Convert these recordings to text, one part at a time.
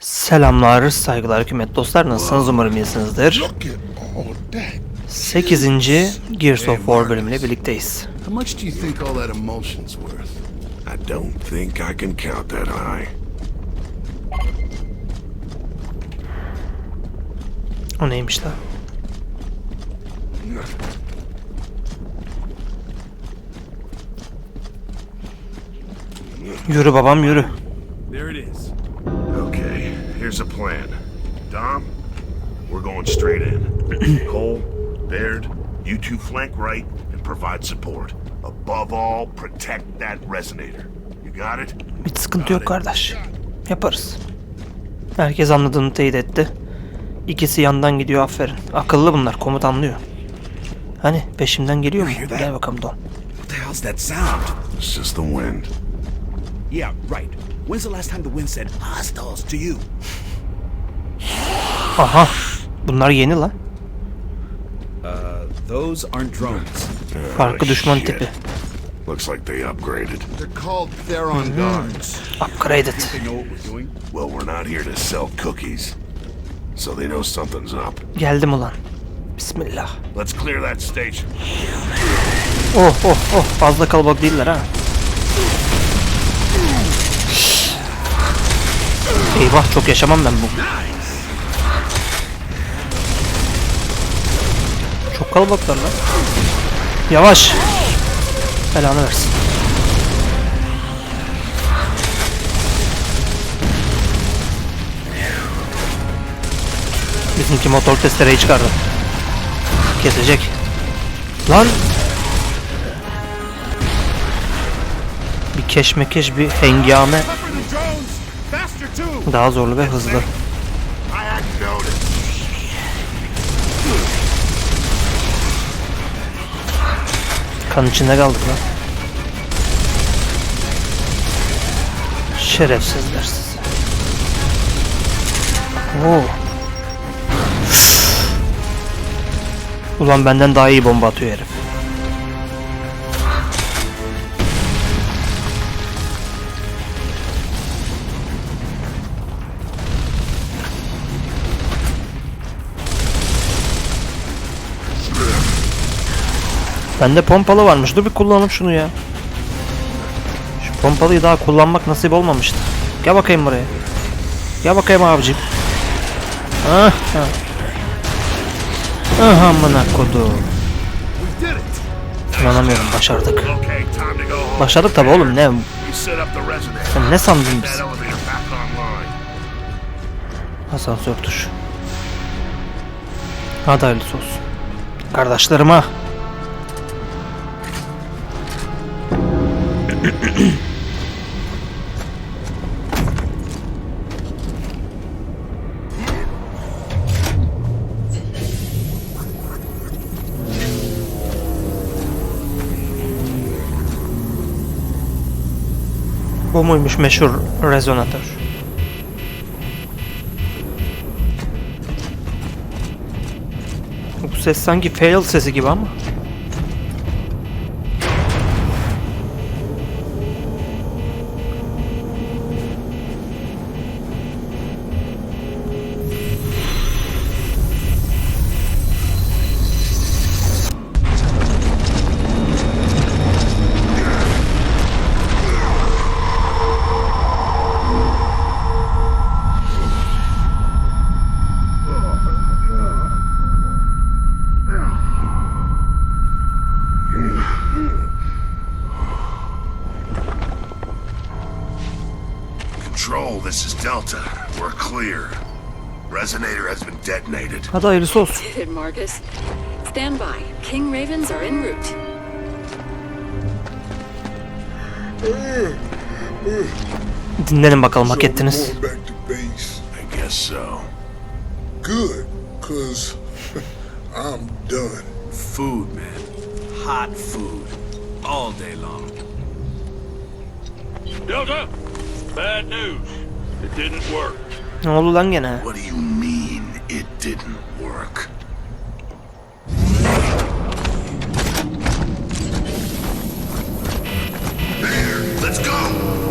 Selamlar, saygılar hükümet dostlar. Nasılsınız? Umarım iyisinizdir. Look at all that. 8. Gears of War bölümüyle birlikteyiz. How much do you think all that emotion's worth? I don't think I can count that high. O neymiş lan? Yürü babam yürü. There it is. Okay, here's a plan. Dom, we're going straight in. Cole, Baird, you two flank right and provide support. Above all, protect that resonator. You got it? Hiç sıkıntı yok kardeş. Yaparız. Herkes anladığını teyit etti. İkisi yandan gidiyor aferin. Akıllı bunlar komut anlıyor. Hani peşimden geliyor mu? Gel bakalım Don. What the hell's that sound? It's just the wind. Yeah, right. When's the last time the wind said hostiles to you? Aha. Bunlar yeni lan. Those aren't drones. Farklı Ah, düşman shit. tipi. Looks like they upgraded. They're called Theron guards. Upgraded. They know what we're doing? Well, we're not here to sell cookies. So they know something's up. Geldim ulan. Bismillah. Let's clear that station. Oh oh oh fazla kalabalık değiller ha. Eyvah çok yaşamam ben bu. Çok kalabalıklar lan. Yavaş. Belanı versin. Bizimki motor testereyi çıkardı. Kesecek. Lan bir keşmekeş bir hengame daha zorlu ve hızlı. Kan içinde kaldık lan. Şerefsizler sizi. Oo. Ulan benden daha iyi bomba atıyor herif. Bende pompalı varmış. Dur bir kullanalım şunu ya. Şu pompalıyı daha kullanmak nasip olmamıştı. Gel bakayım buraya. Gel bakayım abicim. Ah, ah. Ah amına it. İnanamıyorum başardık. Başardık tabi oğlum ne? Sen ne sandın biz? Asansör tuş. Hadi hayırlısı olsun. Kardeşlerime. Bu muymuş meşhur rezonatör? Bu ses sanki fail sesi gibi ama. Hadi hayırlısı olsun. Stand by. King Ravens are en route. Dinlenin bakalım hak ettiniz. Going back to base. I guess so. Good, cause I'm done. Food, man. Hot food. All day long. Delta, bad news. It didn't work. Ne oldu lan gene? What do you mean it didn't work? There, let's go!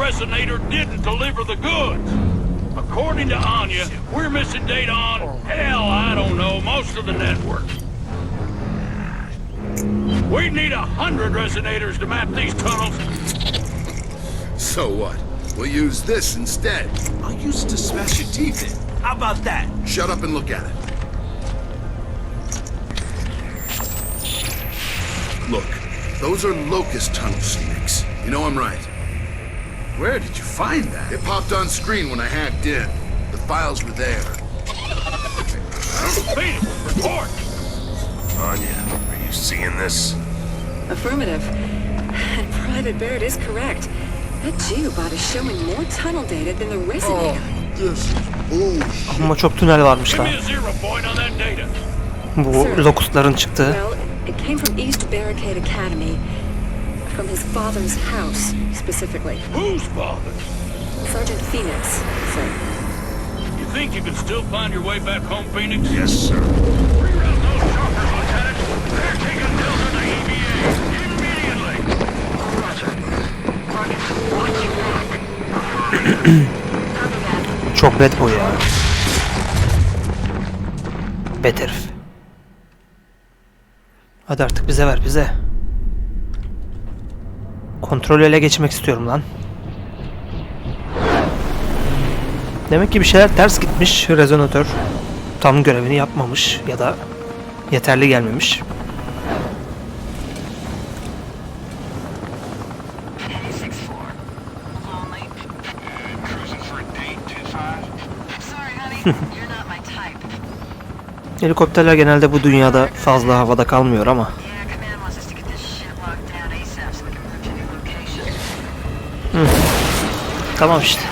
Resonator didn't deliver the goods. According to Anya, we're missing data on, hell, I don't know, most of the network. We need a hundred resonators to map these tunnels. So what? We'll use this instead. I'll use it to smash your teeth in. How about that? Shut up and look at it. Look, those are locust tunnel snakes. You know I'm right. Where did you find that? It popped on screen when I hacked in. The files were there. Phoenix, report! Anya, are you seeing this? Affirmative. And Private Barrett is correct. That geobot is showing more tunnel data than the resonator. Oh, this is bullshit. Ama çok tünel varmış lan. me a zero point on that data. Bu lokustların çıktığı. Well, it came from East Barricade Academy. From his father's house, specifically. Whose father? Sergeant Phoenix, sir. You think you can still find your way back home, Phoenix? Yes, sir. Reroute those choppers, Lieutenant. They're taking Delta to EVA. Immediately. Çok bad boy ya. Herif. Hadi artık bize ver bize. Kontrolü ele geçirmek istiyorum lan. Demek ki bir şeyler ters gitmiş rezonatör. Tam görevini yapmamış ya da yeterli gelmemiş. Helikopterler genelde bu dünyada fazla havada kalmıyor ama tamam işte.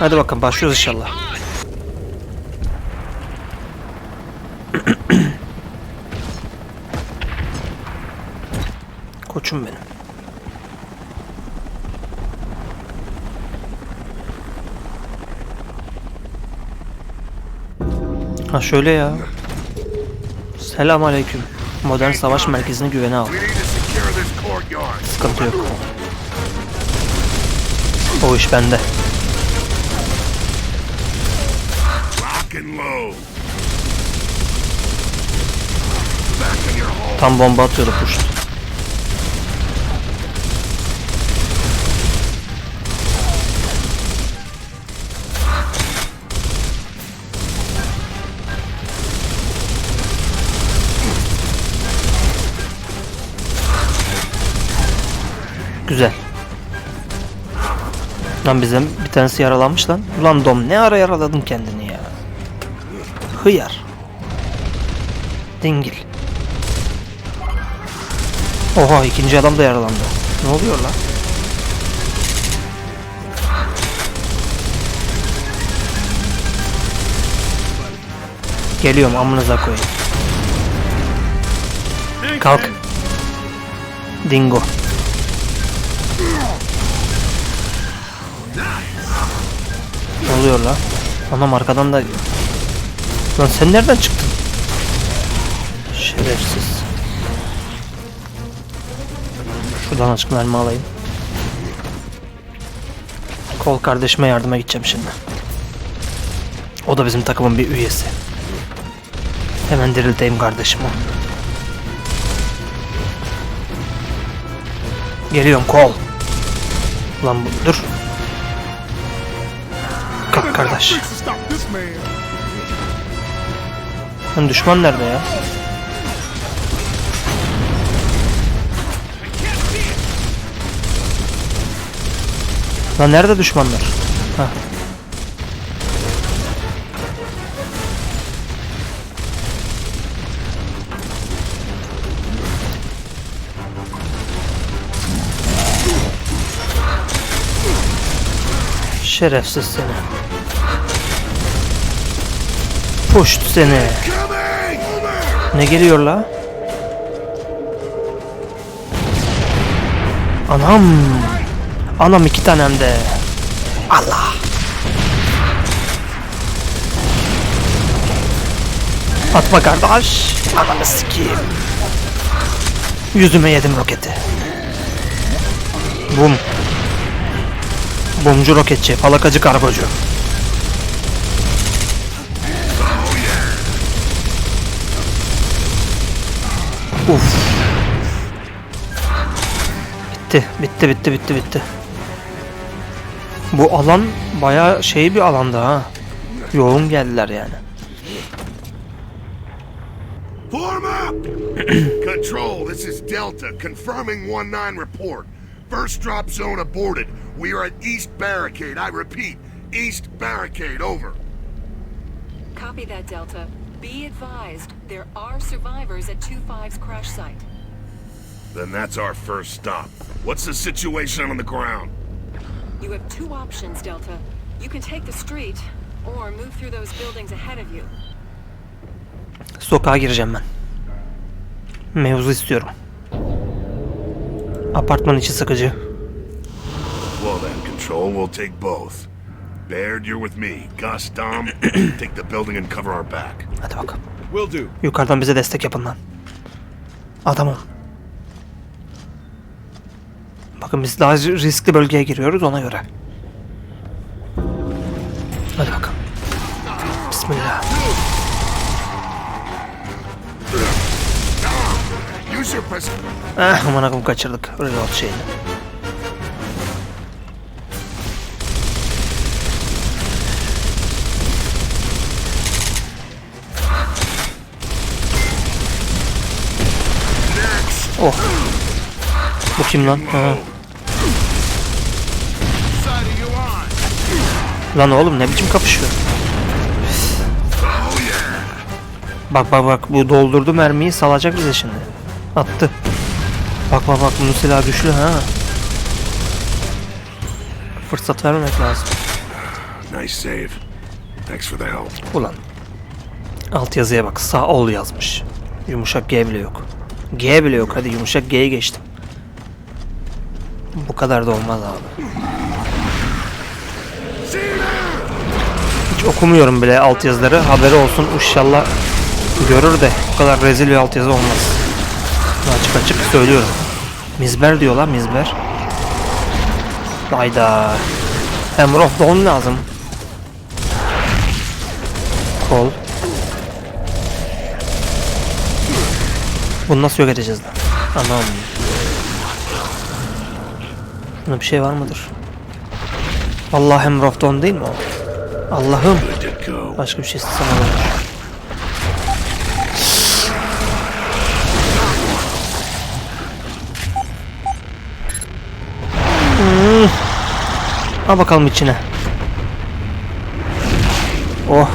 Hadi bakalım başlıyoruz inşallah. Koçum benim. Ha şöyle ya. Selam aleyküm. Modern savaş merkezini güvene al. Sıkıntı yok. O iş bende. Tam bomba atıyordu puşt. Güzel. Lan bizim bir tanesi yaralanmış lan. Ulan Dom ne ara yaraladın kendini ya. Hıyar. Dingil. Oha ikinci adam da yaralandı. Ne oluyor lan? Geliyorum amınıza koyayım. Kalk. Dingo. Ne oluyor lan? Anam arkadan da... Lan sen nereden çıktın? Şerefsiz. Şuradan açık mermi alayım. Kol kardeşime yardıma gideceğim şimdi. O da bizim takımın bir üyesi. Hemen dirilteyim kardeşim o. Geliyorum kol. Lan bu, dur. Kalk kardeş. Lan düşman nerede ya? Lan nerede düşmanlar? Heh. Şerefsiz seni. Puşt seni. Ne geliyor la? Anam. Anam iki tanem de. Allah. Atma kardeş. Ananı sikeyim. Yüzüme yedim roketi. Bum. Bumcu roketçi, falakacı kargocu. Uf. Bitti, bitti, bitti, bitti, bitti. Bu alan bayağı şey bir alanda ha. Yoğun geldiler yani. Form up! Control, this is Delta, confirming 1-9 report. First drop zone aborted. We are at East Barricade. I repeat, East Barricade, over. Copy that, Delta. Be advised, there are survivors at 2-5's crash site. Then that's our first stop. What's the situation on the ground? You have two options, Delta. You can take the street, or move through those buildings ahead of you. Sokağa gireceğim ben. Mevzu istiyorum. Apartman içi sıkıcı. Well then, Control, we'll take both. Baird, you're with me. Gus, Dom, take the building and cover our back. Hadi bakalım. Will do. Yukarıdan bize destek yapın lan. Adamım. Bakın biz daha riskli bölgeye giriyoruz ona göre. Hadi bakalım. Bismillah. Eh aman akım kaçırdık reload şeyini. Oh. Bu kim lan? Ha. Lan oğlum ne biçim kapışıyor? Bak bak bak bu doldurdu mermiyi salacak bize şimdi. Attı. Bak bak bak bunun silahı güçlü ha. Fırsat vermemek lazım. Nice save. Thanks for the help. Ulan. Alt yazıya bak sağ ol yazmış. Yumuşak G bile yok. G bile yok hadi yumuşak G'ye geçtim. Bu kadar da olmaz abi. Hiç okumuyorum bile alt yazıları. Haberi olsun inşallah görür de bu kadar rezil bir alt yazı olmaz. Açık açık söylüyorum. Mizber diyorlar mizber. Hayda. Hammer of Dawn lazım. Kol. Bunu nasıl yok edeceğiz lan? Anam. Bunda bir şey var mıdır? Allah Dawn değil mi o? Allah'ım. Başka bir şey istesem olur. Hmm. Al bakalım içine. Oh.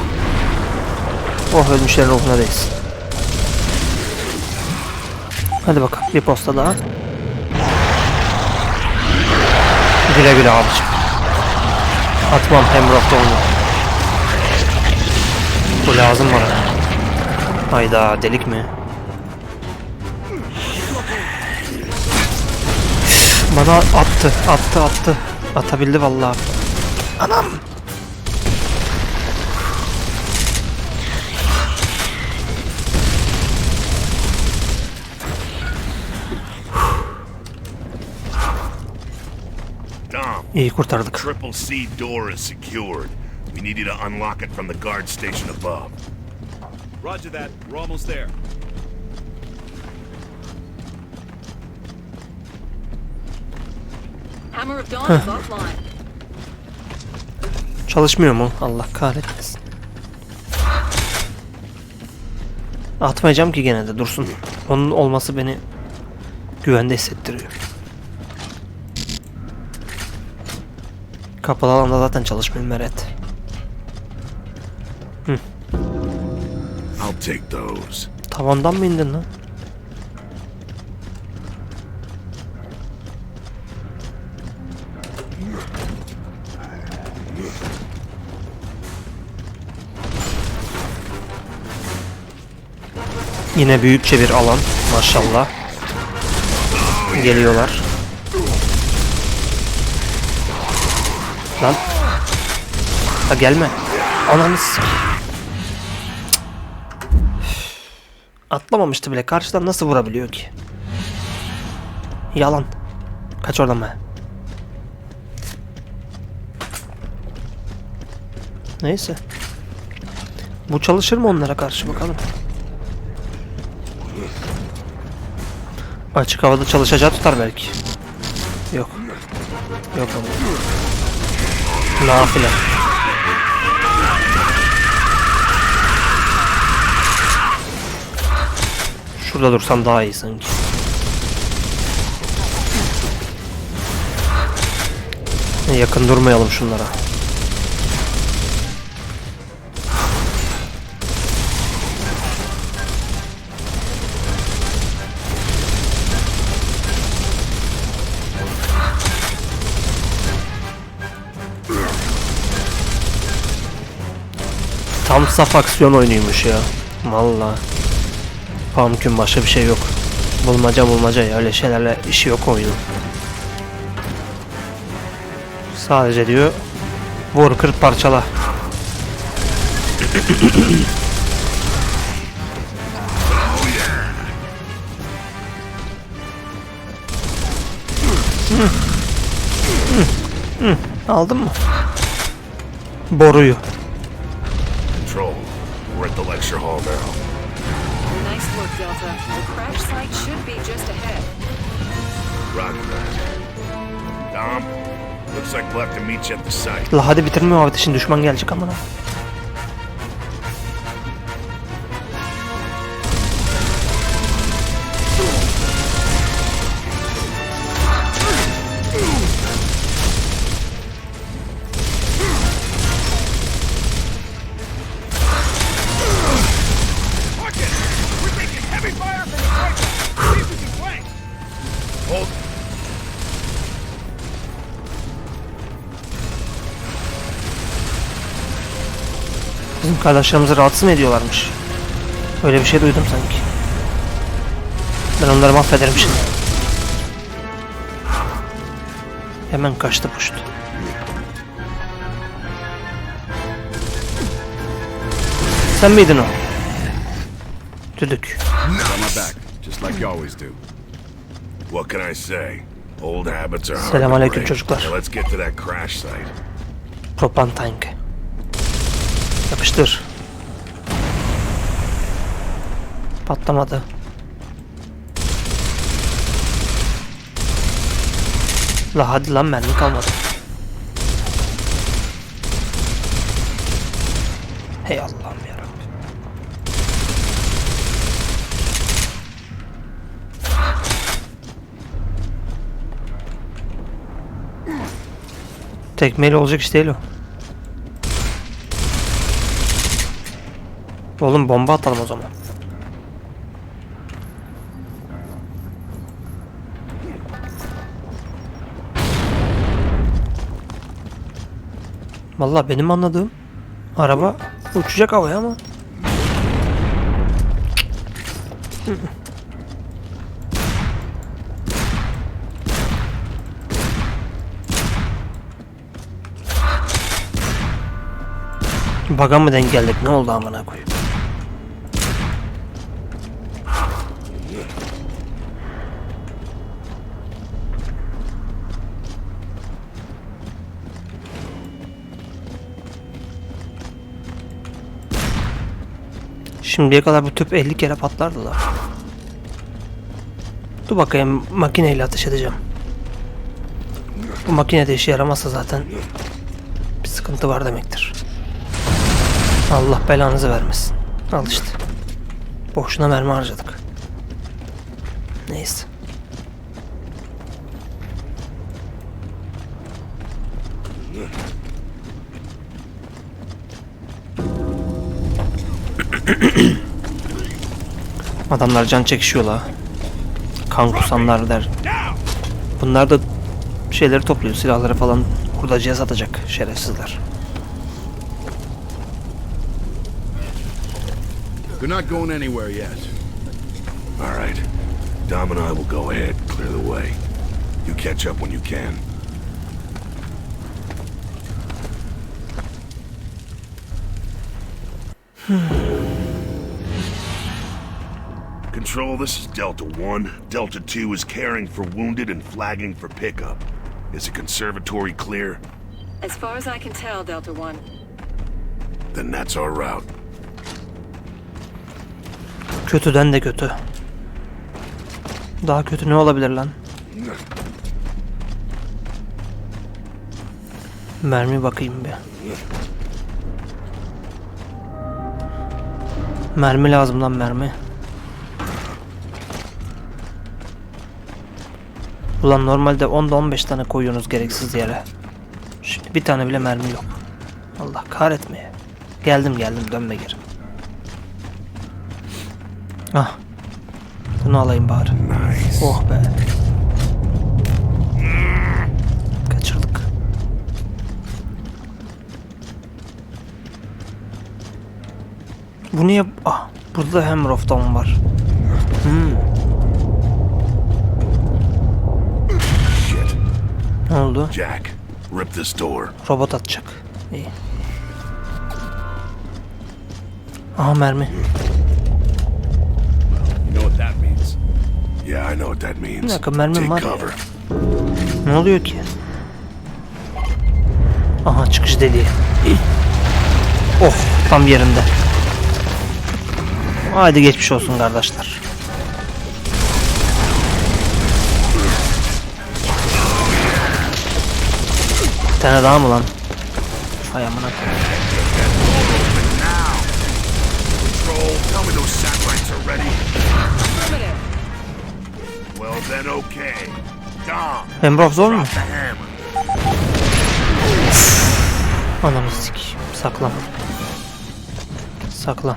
Oh ölmüşlerin ruhuna değsin. Hadi bakalım bir posta daha. Güle güle abicim. Atmam Hemrock'ta onu. Bu lazım bana. Hayda delik mi? Bana attı, attı, attı. Atabildi vallahi. Anam. İyi kurtardık. Triple C door is secured. We need you to unlock it from the guard station above. Roger that. We're almost there. Hammer of Dawn is offline. Çalışmıyor mu? Allah kahretmesin. Atmayacağım ki gene de dursun. Onun olması beni güvende hissettiriyor. Kapalı alanda zaten çalışmıyor Meret. I'll take those. Tavandan mı indin lan? Yine büyükçe bir alan maşallah. Geliyorlar. Lan. Ha gelme. Ananı Atlamamıştı bile. Karşıdan nasıl vurabiliyor ki? Yalan. Kaç oradan be. Neyse. Bu çalışır mı onlara karşı bakalım. Açık havada çalışacağı tutar belki. Yok. Yok ama. Nafile. Şurada dursam daha iyi sanki. Yakın durmayalım şunlara. Saf aksiyon oyunuymuş ya. Valla. Pumpkin başka bir şey yok. Bulmaca bulmaca ya öyle şeylerle işi yok oyunun. Sadece diyor vur kır parçala. Aldın mı? Boruyu. La hadi bitirme muhabbeti şimdi düşman gelecek amına. Kardeşlerimizi rahatsız mı ediyorlarmış? Öyle bir şey duydum sanki. Ben onları mahvederim şimdi. Hemen kaçtı puştu. Sen miydin o? Düdük. What can I say? Old habits are hard to Selamünaleyküm çocuklar. Now let's get to that crash site. Propan tank. Yapıştır. Patlamadı. La hadi lan mermi kalmadı. Hey Allah'ım yarabbim. Tekmeyle olacak iş değil o. Oğlum bomba atalım o zaman. Vallahi benim anladığım araba uçacak havaya ama Baga mı denk geldik? Ne oldu amına koyayım? Şimdiye kadar bu tüp 50 kere patlardı da. Dur bakayım makineyle ateş edeceğim. Bu makine de işe yaramazsa zaten bir sıkıntı var demektir. Allah belanızı vermesin. Al işte. Boşuna mermi harcadık. Neyse. Adamlar can çekişiyor la. Kan kusanlar der. Bunlar da şeyleri topluyor. Silahları falan hurdacıya satacak şerefsizler. They're not going anywhere yet. All right. Dom and I will go ahead, clear the way. You catch up when you can. Control, this is Delta 1. Delta 2 is caring for wounded and flagging for pickup. Is the conservatory clear? As far as I can tell, Delta One. Then that's our route. Kötüden de kötü. Daha kötü ne olabilir lan? Mermi bakayım bir. Mermi lazım lan mermi. Ulan normalde 10'da 15 tane koyuyorsunuz gereksiz yere. Şimdi bir tane bile mermi yok. Allah kahretmeye. Geldim geldim dönme geri. Ah. Bunu alayım bari. Nice. Oh be. Kaçırdık. Bu niye... Ah. Burada hem Rofton var. Shit. Ne oldu? Jack, rip this door. Robot atacak. İyi. Aha mermi. You know what that means. Yeah, I know what that means. Bir dakika, mermim Take var cover. Ne oluyor ki? Aha çıkış deliği. Oh tam yerinde. Haydi geçmiş olsun kardeşler. Tane daha mı lan? Hay amına koyayım. Tell me those satellites are ready. Affirmative. Well, then okay. Dom, Emrah zor mu? Anamı sik. Saklan. Saklan.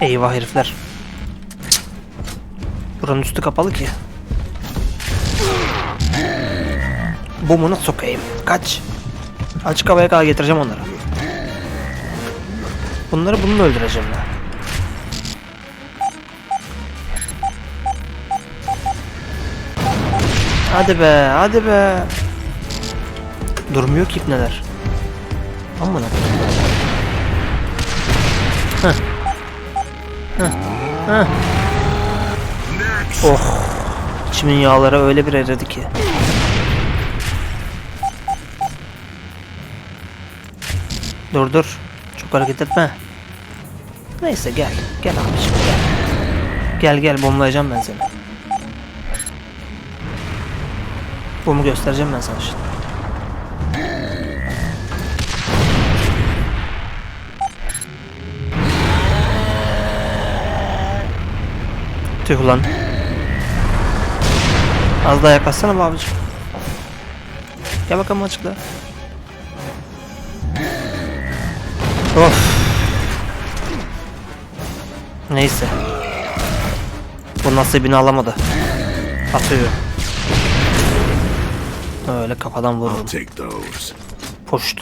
Eyvah herifler. Buranın üstü kapalı ki. Bumunu sokayım. Kaç. Açık havaya kadar getireceğim onları. Bunları bununla öldüreceğim ben. Hadi be, hadi be. Durmuyor ki ipneler. Koyayım. Heh. Heh. Heh. Oh. İçimin yağları öyle bir eridi ki. Dur dur. Çok hareket etme. Neyse gel. Gel abiciğim gel. Gel gel bombayacağım ben seni. Bomu göstereceğim ben sana şimdi. Tüh lan. Az daha yaklaşsana abicim. Gel bakalım açıkla. Neyse. Bu nasibini alamadı. Atıyor. Öyle kafadan those. Poşt.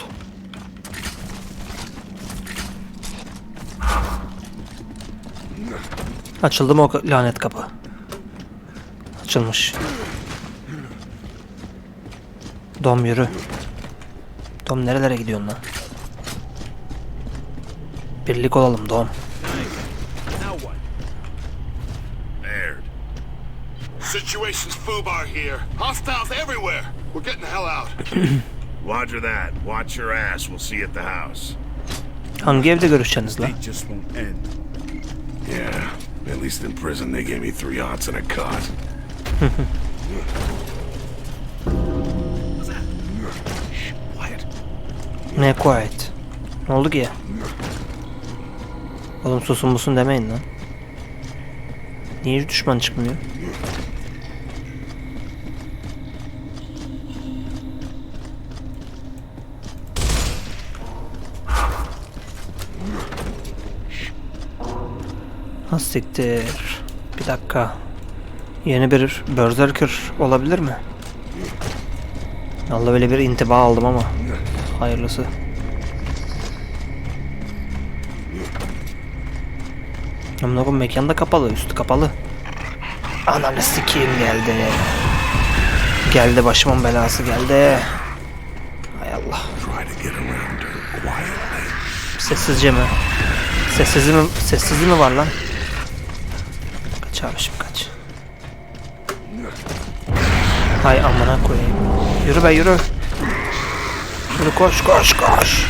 Açıldı mı o lanet kapı? Açılmış. Dom yürü. Dom nerelere gidiyorsun lan? Birlik olalım Dom. Now what? Baird. Situation's foobar here. Hostiles everywhere. We're getting the hell out. Roger that. Watch your ass. We'll see you at the house. Hangi evde görüşeceksiniz lan? They just won't end. Yeah. At least in prison they gave me three odds and a cot. Quiet. Ne quiet? Ne oldu ki ya? Oğlum susun musun demeyin lan. Niye düşman çıkmıyor? Ha siktir. Bir dakika. Yeni bir Berserker olabilir mi? Allah böyle bir intiba aldım ama. Hayırlısı. Amına mekan da kapalı, üstü kapalı. Ananı sikeyim geldi. Geldi başımın belası geldi. Sessizce mi? Sessiz mi? Sessiz mi var lan? Kaç abişim kaç. Hay amına koyayım. Yürü be yürü. Yürü koş koş koş.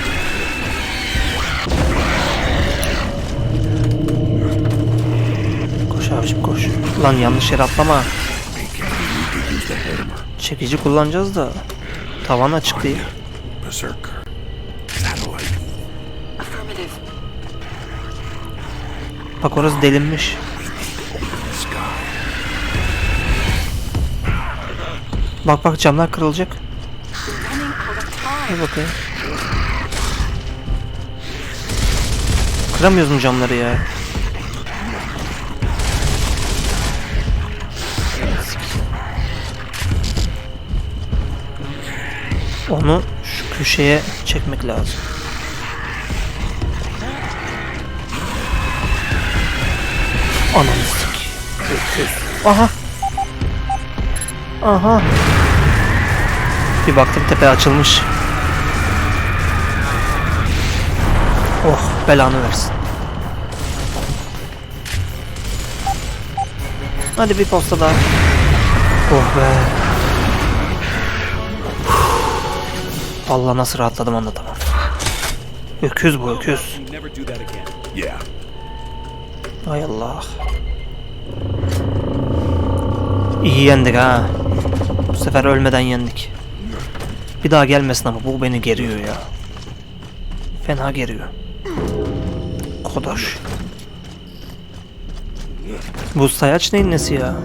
Koş abişim koş. Lan yanlış yere atlama. Çekici kullanacağız da. Tavan açık değil. Bak orası delinmiş. Bak bak camlar kırılacak. Bir bakayım. Kıramıyoruz mu camları ya? Onu şu köşeye çekmek lazım. Ananı sik. Aha. Aha. Bir baktım tepe açılmış. Oh belanı versin. Hadi bir posta daha. Oh be. Allah nasıl rahatladım anlatamam. Öküz bu öküz. Hay Allah. İyi yendik ha. Bu sefer ölmeden yendik. Bir daha gelmesin ama bu beni geriyor ya. Fena geriyor. Kodoş. Bu sayaç neyin nesi ya?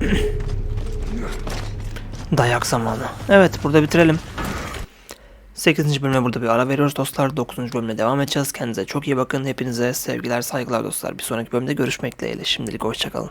Dayak zamanı. Evet burada bitirelim. 8. bölüme burada bir ara veriyoruz dostlar. 9. bölüme devam edeceğiz. Kendinize çok iyi bakın. Hepinize sevgiler, saygılar dostlar. Bir sonraki bölümde görüşmek dileğiyle. Şimdilik hoşçakalın.